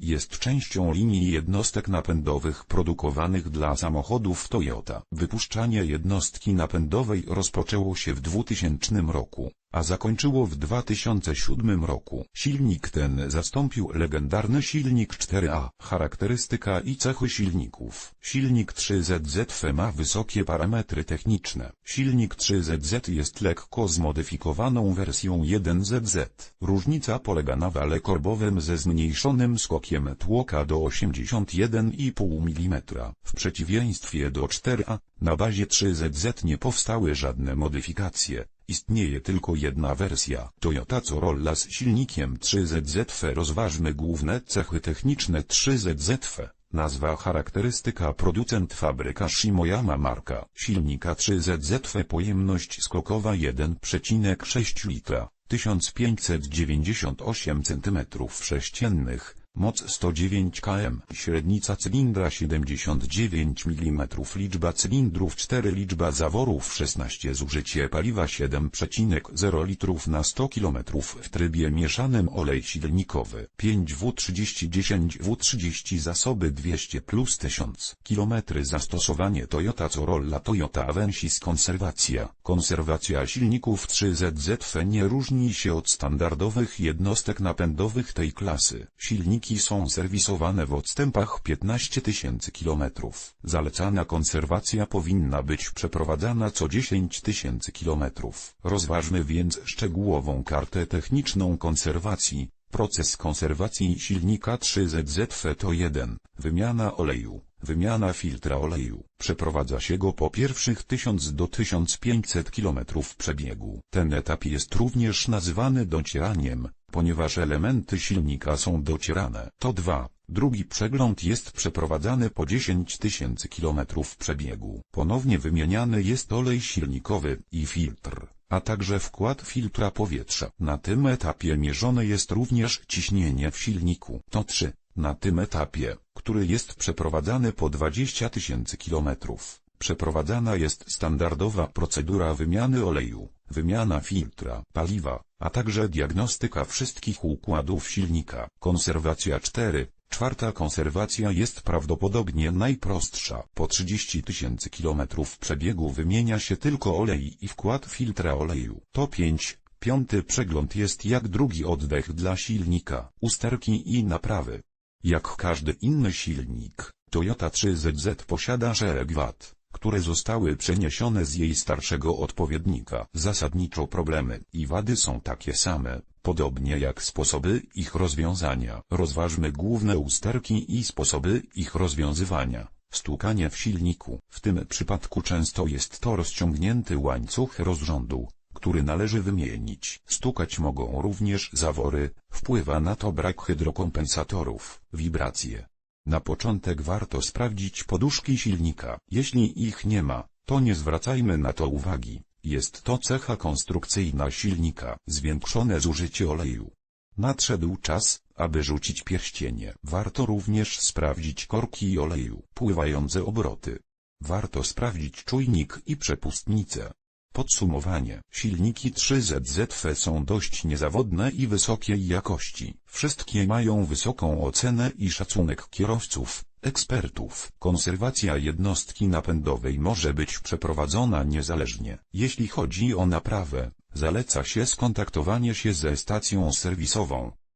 jest częścią linii jednostek napędowych produkowanych dla samochodów Toyota. Wypuszczanie jednostki napędowej rozpoczęło się w 2000 roku, a zakończyło w 2007 roku. Silnik ten zastąpił legendarny silnik 4A. Charakterystyka i cechy silników. Silnik 3ZZF ma wysokie parametry techniczne. Silnik 3ZZ jest lekko zmodyfikowaną wersją 1ZZ. Różnica polega na wale korbowym ze zmniejszonym skokiem tłoka do 81,5 mm. W przeciwieństwie do 4A, na bazie 3ZZ nie powstały żadne modyfikacje. Istnieje tylko jedna wersja Toyota Corolla z silnikiem 3ZZF. Rozważmy główne cechy techniczne 3ZZF. Nazwa charakterystyka producent fabryka Shimoyama marka silnika 3ZZF pojemność skokowa 1,6 litra 1598 cm3 Moc 109 km, średnica cylindra 79 mm, liczba cylindrów 4, liczba zaworów 16, zużycie paliwa 7,0 litrów na 100 km w trybie mieszanym olej silnikowy 5W30 10W30 zasoby 200 plus 1000 km zastosowanie Toyota Corolla Toyota Avensis konserwacja. Konserwacja silników 3ZZF nie różni się od standardowych jednostek napędowych tej klasy. Silniki silniki są serwisowane w odstępach 15 tysięcy kilometrów. Zalecana konserwacja powinna być przeprowadzana co 10 tysięcy kilometrów. Rozważmy więc szczegółową kartę techniczną konserwacji. Proces konserwacji silnika 3ZZF to 1. Wymiana oleju. Wymiana filtra oleju. Przeprowadza się go po pierwszych 1000 do 1500 km przebiegu. Ten etap jest również nazywany docieraniem, ponieważ elementy silnika są docierane. To 2. Drugi przegląd jest przeprowadzany po 10 tysięcy km przebiegu. Ponownie wymieniany jest olej silnikowy i filtr, a także wkład filtra powietrza. Na tym etapie mierzone jest również ciśnienie w silniku. To 3. Na tym etapie, który jest przeprowadzany po 20 tysięcy kilometrów, przeprowadzana jest standardowa procedura wymiany oleju, wymiana filtra, paliwa, a także diagnostyka wszystkich układów silnika. Konserwacja 4. Czwarta konserwacja jest prawdopodobnie najprostsza. Po 30 tysięcy kilometrów przebiegu wymienia się tylko olej i wkład filtra oleju. To 5. Piąty przegląd jest jak drugi oddech dla silnika, usterki i naprawy. Jak każdy inny silnik, Toyota 3ZZ posiada szereg wad, które zostały przeniesione z jej starszego odpowiednika. Zasadniczo problemy i wady są takie same, podobnie jak sposoby ich rozwiązania. Rozważmy główne usterki i sposoby ich rozwiązywania. Stukanie w silniku. W tym przypadku często jest to rozciągnięty łańcuch rozrządu, który należy wymienić. Stukać mogą również zawory, wpływa na to brak hydrokompensatorów, wibracje. Na początek warto sprawdzić poduszki silnika. Jeśli ich nie ma, to nie zwracajmy na to uwagi. Jest to cecha konstrukcyjna silnika. Zwiększone zużycie oleju. Nadszedł czas, aby rzucić pierścienie. Warto również sprawdzić korki oleju, pływające obroty. Warto sprawdzić czujnik i przepustnicę. Podsumowanie. Silniki 3ZZF są dość niezawodne i wysokiej jakości. Wszystkie mają wysoką ocenę i szacunek kierowców, ekspertów. Konserwacja jednostki napędowej może być przeprowadzona niezależnie. Jeśli chodzi o naprawę, zaleca się skontaktowanie się ze stacją serwisową.